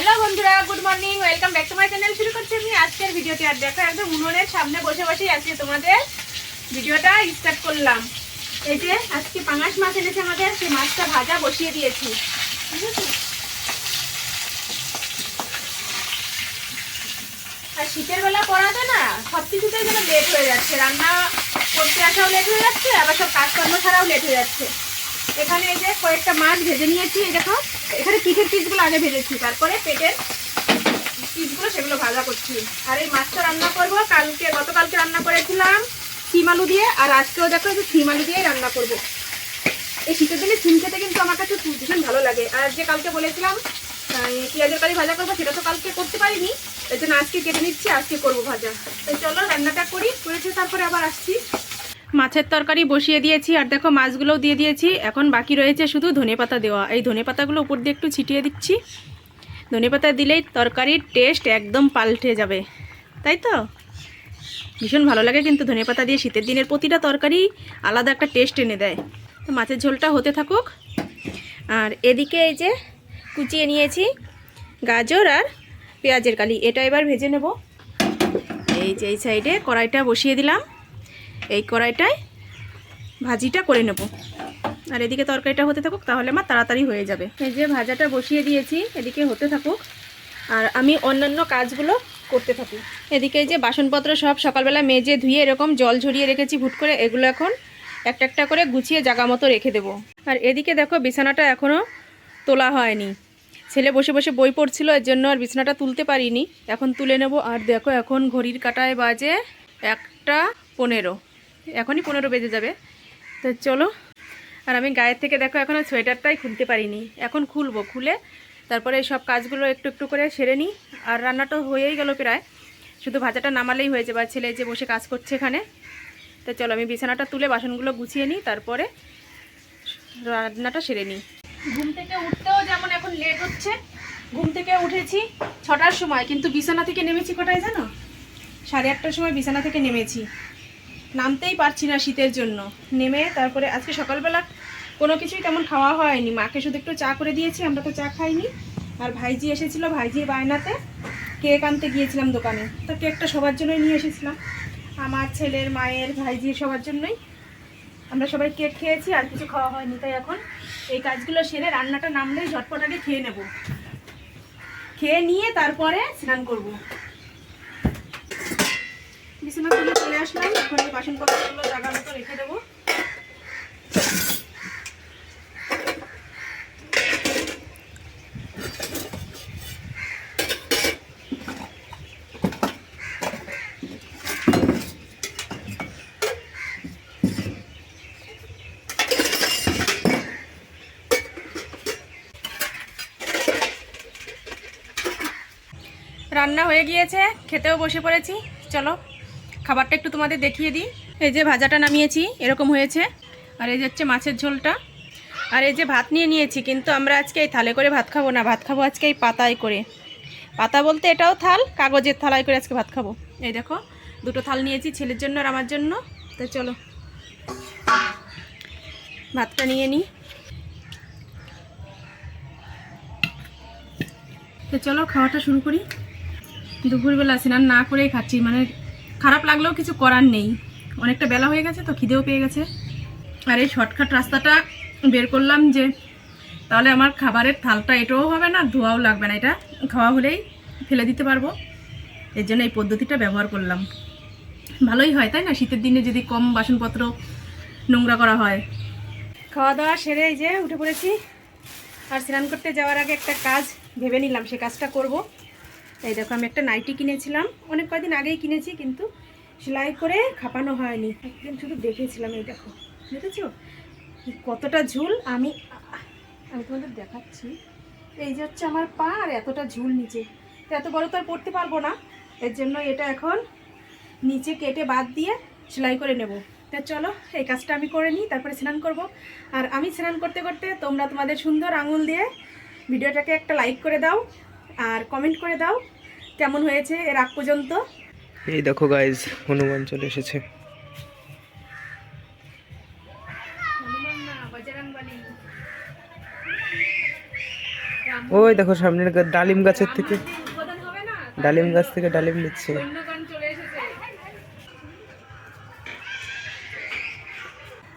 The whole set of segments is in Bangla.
হ্যালো বন্ধুরা, good morning, welcome back to my channel. শুরু করছি আমি আজকের ভিডিওটি। আর দেখো, একদম উনুনের সামনে বসে বসেই আজকে তোমাদের ভিডিওটা স্টার্ট করলাম। এই যে, আজকে পাঙাশ মাছ এনেছে আমাদের, সেই মাছটা ভাজা বসিয়ে দিয়েছি। আর শীতের বেলা পড়াতে না সব কিছুতেই যেন লেট হয়ে যাচ্ছে। রান্না করতে আসাও লেট হয়ে যাচ্ছে, আবার সব কাজকর্ম ছাড়াও লেট হয়ে যাচ্ছে। এখানে এই যে কয়েকটা মাছ ভেজে নিয়েছি, এই দেখো, এখানে পিঠের পিসগুলো আগে ভেজেছি, তারপরে পেটের পিসগুলো সেগুলো ভাজা করছি। আর এই মাছটা রান্না করব, কালকে, গতকালকে রান্না করেছিলাম সিম আলু দিয়ে, আর আজকেও দেখো যে সিম আলু দিয়েই রান্না করব। এই শীতের দিনে সিম খেতে কিন্তু আমার কাছে ভীষণ ভালো লাগে। আর যে কালকে বলেছিলাম পেঁয়াজের কারি ভাজা করব, সেটা তো কালকে করতে পারিনি এই জন্য আজকে কেটে নিচ্ছি, আজকে করব ভাজা। তো চলো রান্নাটা করি, করেছে, তারপরে আবার আসছি। মাছের তরকারি বসিয়ে দিয়েছি, আর দেখো মাছগুলোও দিয়ে দিয়েছি। এখন বাকি রয়েছে শুধু ধনেপাতা দেওয়া। এই ধনেপাতাগুলো উপর দিয়ে একটু ছিটিয়ে দিচ্ছি। ধনেপাতা দিলেই তরকারির টেস্ট একদম পাল্টে যাবে। তাই তো? ভীষণ ভালো লাগে কিন্তু ধনেপাতা দিয়ে শীতের দিনের প্রতিটা তরকারি আলাদা একটা টেস্ট এনে দেয়। তো মাছের ঝোলটা হতে থাকুক। আর এদিকে এই যে কুচিয়ে নিয়েছি গাজর আর পেঁয়াজের কালি। এটা এবার ভেজে নেব। এই যে এই সাইডে কড়াইটা বসিয়ে দিলাম। এই কড়াইটায় ভাজিটা করে নেব। আর এদিকে তরকারিটা হতে থাকুক, তাহলে আমার তাড়াতাড়ি হয়ে যাবে। এই যে ভাজাটা বসিয়ে দিয়েছি, এদিকে হতে থাকুক। আর আমি অন্যান্য কাজগুলো করতে থাকি। এদিকে যে বাসনপত্র সব সকালবেলা মেজে ধুয়ে এরকম জল ঝরিয়ে রেখেছি ভুট করে, এগুলো এখন একটা একটা করে গুছিয়ে জাগা মতো রেখে দেবো। আর এদিকে দেখো, বিছানাটা এখনও তোলা হয়নি। ছেলে বসে বসে বই পড়ছিল, এর জন্য আর বিছানাটা তুলতে পারিনি। এখন তুলে নেব। আর দেখো, এখন ঘড়ির কাটায় বাজে একটা পনেরো। এখনই পনেরো বেজে যাবে। তো চলো, আর আমি গায়ের থেকে দেখো এখনও সোয়েটারটাই খুলতে পারিনি। এখন খুলবো, খুলে তারপরে সব কাজগুলো একটু একটু করে সেরে নিই। আর রান্নাটা হয়েই গেল প্রায়। শুধু ভাজাটা নামালেই হয়েছে বা ছেলে যে বসে কাজ করছে এখানে। তো চলো, আমি বিছানাটা তুলে বাসনগুলো গুছিয়ে নিই, তারপরে রান্নাটা সেরে নিই। ঘুম থেকে উঠতেও যেমন এখন লেট হচ্ছে, ঘুম থেকে উঠেছি ছটার সময়, কিন্তু বিছানা থেকে নেমেছি কটায় জানো? সাড়ে আটটার সময় বিছানা থেকে নেমেছি। নামতেই পারছি না শীতের জন্য। নেমে তারপরে আজকে সকালবেলা কোনো কিছুই তেমন খাওয়া হয়নি। মাকে শুধু একটু চা করে দিয়েছি, আমরা তো চা খাইনি। আর ভাইজি এসেছিল ভাইজি বায়নাতে। কেক আনতে গিয়েছিলাম দোকানে। তো কেকটা সবার জন্যই নিয়ে এসেছিলাম। আমার ছেলের, মায়ের, ভাইজির সবার জন্যই। আমরা সবাই কেক খেয়েছি, আর কিছু খাওয়া হয়নি। তাই এখন এই কাজগুলো সেরে রান্নাটা নামলেই ঝটপট আগে খেয়ে নেব। খেয়ে নিয়ে তারপরে স্নান করব। বিছানা তুলে চলে আসলাম। এখন বাসনপত্রগুলো জায়গা মতো রেখে দেবো। রান্না হয়ে গিয়েছে, খেতেও বসে পড়েছি। চলো। খাবারটা একটু তোমাদের দেখিয়ে দিই। এই যে ভাজাটা নামিয়েছি, এরকম হয়েছে। আর এই যে হচ্ছে মাছের ঝোলটা। আর এই যে ভাত নিয়ে নিয়েছি, কিন্তু আমরা আজকে এই থালে করে ভাত খাব না। ভাত খাব আজকে এই পাতায় করে। পাতা বলতে এটাও থাল, কাগজের থালায় করে আজকে ভাত খাব। এই দেখো, দুটো থাল নিয়েছি ছেলের জন্য আর আমার জন্য। তো চলো, ভাতটা নিয়ে নিই। তো চলো, খাওয়াটা শুরু করি। দুপুরবেলা স্নান না করেই খাচ্ছি মানে খারাপ লাগলেও কিছু করার নেই। অনেকটা বেলা হয়ে গেছে তো খিদেও পেয়ে গেছে। আর এই শর্টকাট রাস্তাটা বের করলাম যে, তাহলে আমার খাবারের থালটা এটাও হবে না, ধোয়াও লাগবে না। এটা খাওয়া হলেই ফেলে দিতে পারব। এর জন্য এই পদ্ধতিটা ব্যবহার করলাম। ভালোই হয়, তাই না? শীতের দিনে যদি কম বাসনপত্র নোংরা করা হয়। খাওয়া দাওয়া সেরে এই যে উঠে পড়েছি। আর স্নান করতে যাওয়ার আগে একটা কাজ ভেবে নিলাম, সে কাজটা করব। এই দেখো, আমি একটা নাইটি কিনেছিলাম। অনেক কয়েকদিন আগেই কিনেছি, কিন্তু সেলাই করে খাপানো হয়নি। একদিন শুধু দেখেছিলাম, এই দেখো। দেখেছ? কতটা ঝুল। আমি আমি তোমাদের দেখাচ্ছি। এই যে হচ্ছে আমার পা, আর এতটা ঝুল নিচে। তো এত বড় তো আর পড়তে পারব না। এর জন্য এটা এখন নিচে কেটে বাদ দিয়ে সেলাই করে নেব। তা চলো, এই কাজটা আমি করে নিই, তারপরে স্নান করব। আর আমি স্নান করতে করতে তোমরা তোমাদের সুন্দর আঙুল দিয়ে ভিডিওটাকে একটা লাইক করে দাও। আর কমেন্ট করে দাও কেমন হয়েছে এর আগ পর্যন্ত। এই দেখো গাইজ হনুমান চলে এসেছে। ওই দেখো সামনের ডালিম গাছের থেকে। ডালিম গাছ থেকে ডালিম নিচ্ছে।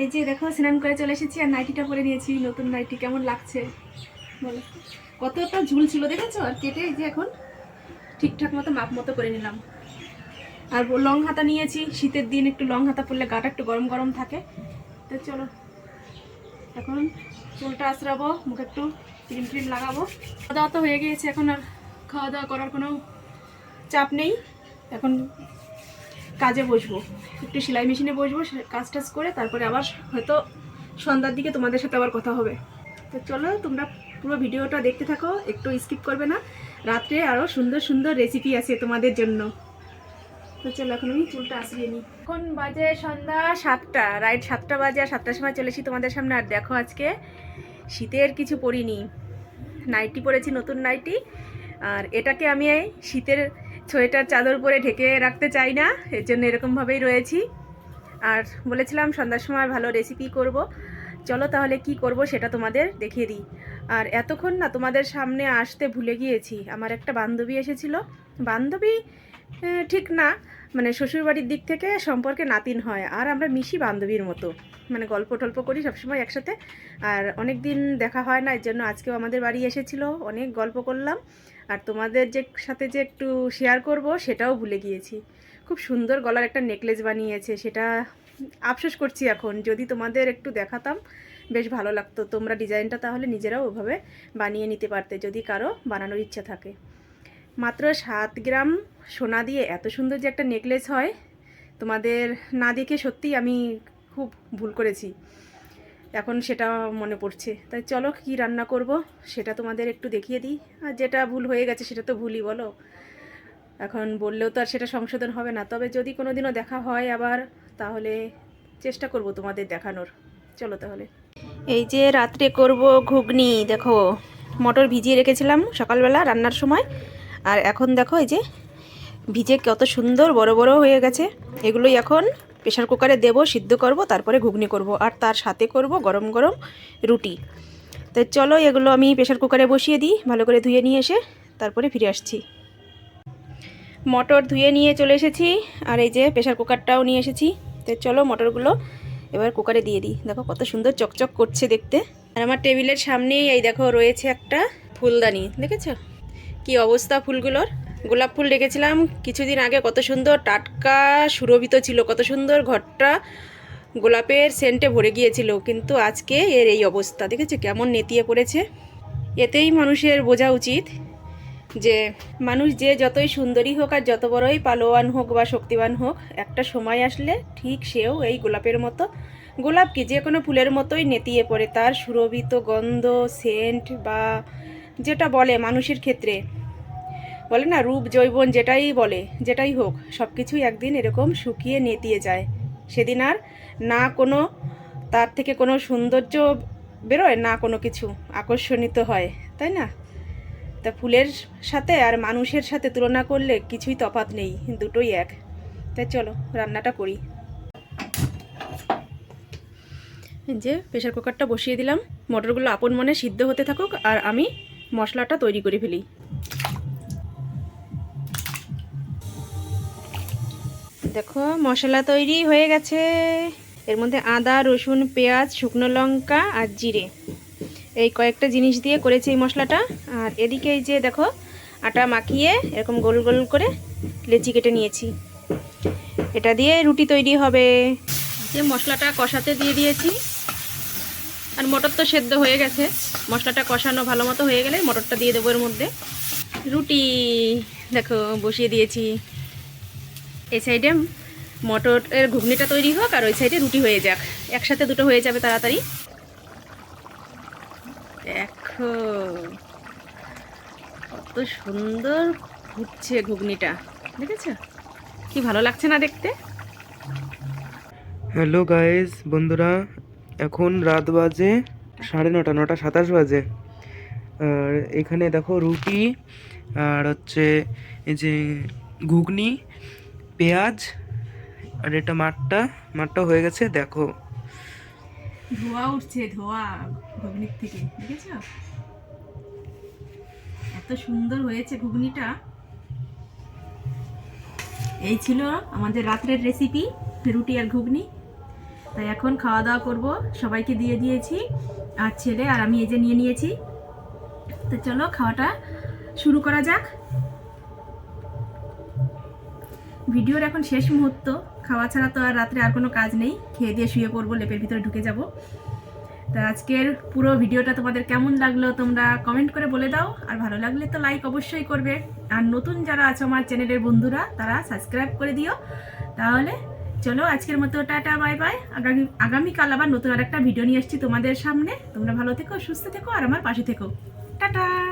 এই যে দেখো স্নান করে চলে এসেছি আর নাইটিটা পরে নিয়েছি। নতুন নাইটি কেমন লাগছে? বলো। কতটা ঝুল ছিল দেখেছ? আর কেটে যে এখন ঠিকঠাক মতো মাপ মতো করে নিলাম। আর লং হাতা নিয়েছি, শীতের দিন একটু লং হাতা পরলে গাটা একটু গরম গরম থাকে। তো চলো, এখন চুলটা আশ্রাবো মুখে একটু ক্রিম ট্রিম লাগাবো। খাওয়া দাওয়া তো হয়ে গিয়েছে এখন আর খাওয়া দাওয়া করার কোনো চাপ নেই। এখন কাজে বসবো, একটু সেলাই মেশিনে বসবো কাজ টাজ করে তারপরে আবার হয়তো সন্ধ্যার দিকে তোমাদের সাথে আবার কথা হবে। তো চলো, তোমরা পুরো ভিডিওটা দেখতে থাকো, একটু স্কিপ করবে না। রাত্রে আরও সুন্দর সুন্দর রেসিপি আছে তোমাদের জন্য। তো চলো এখন আমি চুলটা আসিয়ে নিই। এখন বাজে সন্ধ্যা সাতটা, রাইট সাতটা বাজে আর সাতটার সময় চলেছি তোমাদের সামনে। আর দেখো আজকে শীতের কিছু পরিনি। নাইটি পরেছি, নতুন নাইটি আর এটাকে আমি শীতের সোয়েটার চাদর পরে ঢেকে রাখতে চাই না। এর জন্য এরকমভাবেই রয়েছি। আর বলেছিলাম সন্ধ্যার সময় ভালো রেসিপি করব। চলো তাহলে কি করব সেটা তোমাদের দেখিয়ে দিই। আর এতক্ষণ না তোমাদের সামনে আসতে ভুলে গিয়েছি। আমার একটা বান্ধবী এসেছিল। বান্ধবী ঠিক না। মানে শ্বশুরবাড়ির দিক থেকে সম্পর্কে নাতিন হয়। আর আমরা মিশি বান্ধবীর মতো। মানে গল্প টল্প করি সবসময় একসাথে। আর অনেক দিন দেখা হয় না, এর জন্য আজকেও আমাদের বাড়ি এসেছিল। অনেক গল্প করলাম। আর তোমাদের যে সাথে যে একটু শেয়ার করব সেটাও ভুলে গিয়েছি। খুব সুন্দর গলার একটা নেকলেস বানিয়েছে। সেটা আফসোস করছি এখন। যদি তোমাদের একটু দেখাতাম, বেশ ভালো লাগতো। তোমরা ডিজাইনটা তাহলে নিজেরাও ওভাবে বানিয়ে নিতে পারতে, যদি কারও বানানোর ইচ্ছা থাকে। মাত্র সাত গ্রাম সোনা দিয়ে এত সুন্দর যে একটা নেকলেস হয়, তোমাদের না দেখে সত্যিই আমি খুব ভুল করেছি। এখন সেটা মনে পড়ছে। তাই চলো কি রান্না করব, সেটা তোমাদের একটু দেখিয়ে দিই। আর যেটা ভুল হয়ে গেছে, সেটা তো ভুলই, বলো। এখন বললেও তো আর সেটা সংশোধন হবে না। তবে যদি কোনো দিনও দেখা হয় আবার তাহলে চেষ্টা করব তোমাদের দেখানোর। চলো তাহলে। এই যে রাত্রে করব ঘুগনি, দেখো, মটর ভিজিয়ে রেখেছিলাম সকালবেলা রান্নার সময়। আর এখন দেখো এই যে ভিজে কত সুন্দর বড় বড় হয়ে গেছে। এগুলোই এখন প্রেশার কুকারে দেব, সিদ্ধ করব, তারপরে ঘুগনি করব। আর তার সাথে করব গরম গরম রুটি। তো চলো, এগুলো আমি প্রেশার কুকারে বসিয়ে দিই, ভালো করে ধুয়ে নিয়ে এসে তারপরে ফিরে আসছি। মটর ধুয়ে নিয়ে চলে এসেছি, আর এই যে প্রেশার কুকারটাও নিয়ে এসেছি। তো চলো মটরগুলো এবার কুকারে দিয়ে দিই। দেখো কত সুন্দর চকচক করছে দেখতে। আর আমার টেবিলের সামনেই এই দেখো রয়েছে একটা ফুলদানি, দেখেছ? কি অবস্থা ফুলগুলোর? গোলাপ ফুল রেখেছিলাম কিছুদিন আগে, কত সুন্দর টাটকা সুরভিত ছিল, কত সুন্দর ঘরটা গোলাপের সেন্টে ভরে গিয়েছিল, কিন্তু আজকে এর এই অবস্থা, দেখেছ? কেমন নেতিয়ে পড়েছে। এতেই মানুষের বোঝা উচিত। যে মানুষ যে যতই সুন্দরী হোক আর যত বড়ই পালোয়ান হোক বা শক্তিবান হোক, একটা সময় আসলে ঠিক সেও এই গোলাপের মতো। গোলাপ কি? যে কোনো ফুলের মতোই নেতিয়ে পড়ে। তার সুরভিত গন্ধ সেন্ট বা যেটা বলে মানুষের ক্ষেত্রে। বলে না, রূপ জৈবন যেটাই বলে, যেটাই হোক সব কিছুই একদিন এরকম শুকিয়ে নেতিয়ে যায়। সেদিন আর না কোনো, তার থেকে কোনো সৌন্দর্য বেরোয়, না কোনো কিছু আকর্ষণিত হয়। তাই না? তা ফুলের সাথে আর মানুষের সাথে তুলনা করলে কিছুই তফাৎ নেই, দুটোই এক। তাই চলো, রান্নাটা করি। যে প্রেশার কুকারটা বসিয়ে দিলাম, মটরগুলো আপন মনে সিদ্ধ হতে থাকুক আর আমি মশলাটা তৈরি করে ফেলি। দেখো, মশলা তৈরি হয়ে গেছে। এর মধ্যে আদা, রসুন, পেঁয়াজ, শুকনো লঙ্কা আর জিরে। এই কয়েকটা জিনিস দিয়ে করেছি এই মশলাটা। আর এদিকে এই যে দেখো, আটা মাখিয়ে এরকম গোল গোল করে লেচি কেটে নিয়েছি। এটা দিয়ে রুটি তৈরি হবে। যে মশলাটা কষাতে দিয়ে দিয়েছি। আর মটর তো সেদ্ধ হয়ে গেছে। মশলাটা কষানো ভালো মতো হয়ে গেলে মটরটা দিয়ে দেবো এর মধ্যে। রুটি দেখো, বসিয়ে দিয়েছি। এই সাইডে মটরের ঘুগনিটা তৈরি হোক আর ওই সাইডে রুটি হয়ে যাক। একসাথে দুটো হয়ে যাবে তাড়াতাড়ি। দেখো কত সুন্দর ফুটছে ঘুগনিটা, দেখেছ? কি ভালো লাগছে না দেখতে? হ্যালো গাইস, বন্ধুরা, এখন রাত বাজে সাড়ে নটা নটা সাতাশ বাজে। আর এখানে দেখো রুটি, আর হচ্ছে এই যে ঘুগনি, পেঁয়াজ, আর এটা মাঠটা মাঠটা হয়ে গেছে, দেখো। ধোয়া উঠছে, ধোয়া ঘুগনির থেকে, দেখেছ? এত সুন্দর হয়েছে ঘুগনিটা। এই ছিল আমাদের রাত্রের রেসিপি রুটি আর ঘুগনি। তাই এখন খাওয়া দাওয়া করব, সবাইকে দিয়ে দিয়েছি, আর ছেলে আর আমি এই যে নিয়ে নিয়েছি। তো চলো খাওয়াটা শুরু করা যাক। ভিডিওর এখন শেষ মুহূর্ত। খাওয়া ছাড়া তো আর রাত্রে আর কোনো কাজ নেই। খেয়ে দিয়ে শুয়ে পড়ব, লেপের ভিতরে ঢুকে যাব। তো আজকের পুরো ভিডিওটা তোমাদের কেমন লাগল তোমরা কমেন্ট করে বলে দাও। আর ভালো লাগলে তো লাইক অবশ্যই করবে। আর নতুন যারা আছো আমার চ্যানেলের বন্ধুরা, তারা সাবস্ক্রাইব করে দিও। তাহলে চলো আজকের মতো টাটা বাই বাই আগামী, আগামীকাল আবার নতুন আর একটা ভিডিও নিয়ে আসছি তোমাদের সামনে। তোমরা ভালো থেকো, সুস্থ থেকো, আর আমার পাশে থেকো। টাটা!